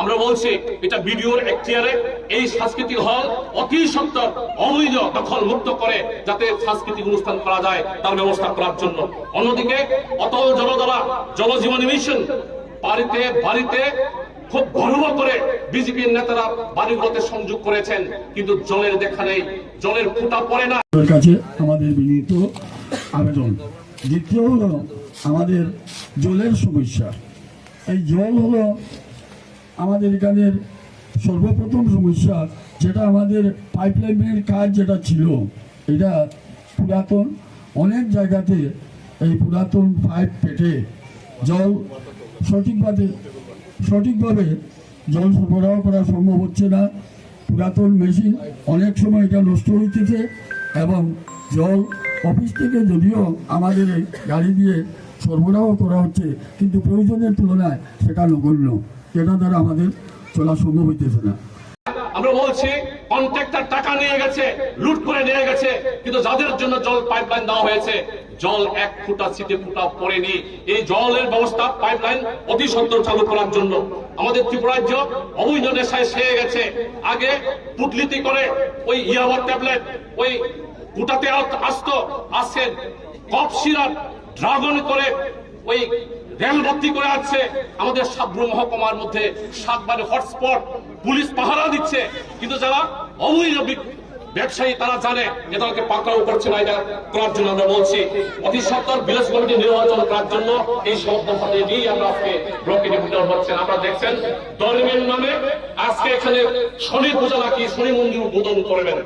আমরা বলছি, এটা বিডিওর এই সাংস্কৃতিক হল অতি সত্তর অবৈধ দখল মুক্ত করে যাতে সাংস্কৃতিক অনুষ্ঠান করা যায় তার ব্যবস্থা করার জন্য। অন্যদিকে অতল জলদলা জলজীবনী মিশন বাড়িতে বাড়িতে খুব গর্ব করে বিজেপির নেতারা বাড়িগুলোতে সংযোগ করেছেন, কিন্তু জলের দেখা নেই, জলের ফুটা পড়ে না। কাছে আমাদের বিনীত আবেদন। দ্বিতীয় হলো আমাদের জলের সমস্যা। এই জল হলো আমাদের এখানের সর্বপ্রথম সমস্যা, যেটা আমাদের পাইপলাইনের কাজ যেটা ছিল, এটা পুরাতন। অনেক জায়গাতে এই পুরাতন পাইপ পেটে জল সঠিকভাবে সঠিকভাবে জল সরবরাহ করা সম্ভব হচ্ছে না। পুরাতন মেশিন অনেক সময় এটা নষ্ট হইতেছে এবং জল অফিস থেকে যদিও আমাদের গাড়ি দিয়ে সরবরাহ করা হচ্ছে, কিন্তু প্রয়োজনের তুলনায় সেটা নগণ্য। যেটা দ্বারা আমাদের চলা সম্ভব হইতেছে না। আমরা বলছি, কন্ট্রাক্টর টাকা নিয়ে গেছে, লুট করে নিয়ে গেছে, কিন্তু যাদের জন্য জল পাইপলাইন দেওয়া হয়েছে, জল এক ফুটা ছিটে ফুটা পড়েনি। এই জলের ব্যবস্থা পাইপলাইন অতি সত্তর চালু করার জন্য। আমাদের ত্রিপুরাজ্য অবৈধ নেশায় সেয়ে গেছে। আগে পুটলিতি করে ওই ইয়াবার ট্যাবলেট, ওই কুটাতে আসতো আসছে কফ সিরাপ, ড্রাগন করে ওই রেল ভর্তি করে আছে আমাদের সাব্রু মহকুমার মধ্যে সাতবারে হটস্পট পুলিশ পাহারা দিচ্ছে। কিন্তু যারা অবৈধ ব্যবসায়ী, তারা জানে যে তাদেরকে পাকড়াও করছে না, এটা করার জন্য আমরা বলছি। অতি সত্তর বিলাস কমিটি নির্বাচন করার জন্য এই শব্দ ফাটে নিয়ে আমরা আজকে ব্লকে ডেপুটের হচ্ছেন। আপনারা দেখছেন ধর্মের নামে আজকে এখানে শনি পূজা নাকি শনি মন্দির উদ্বোধন করবেন।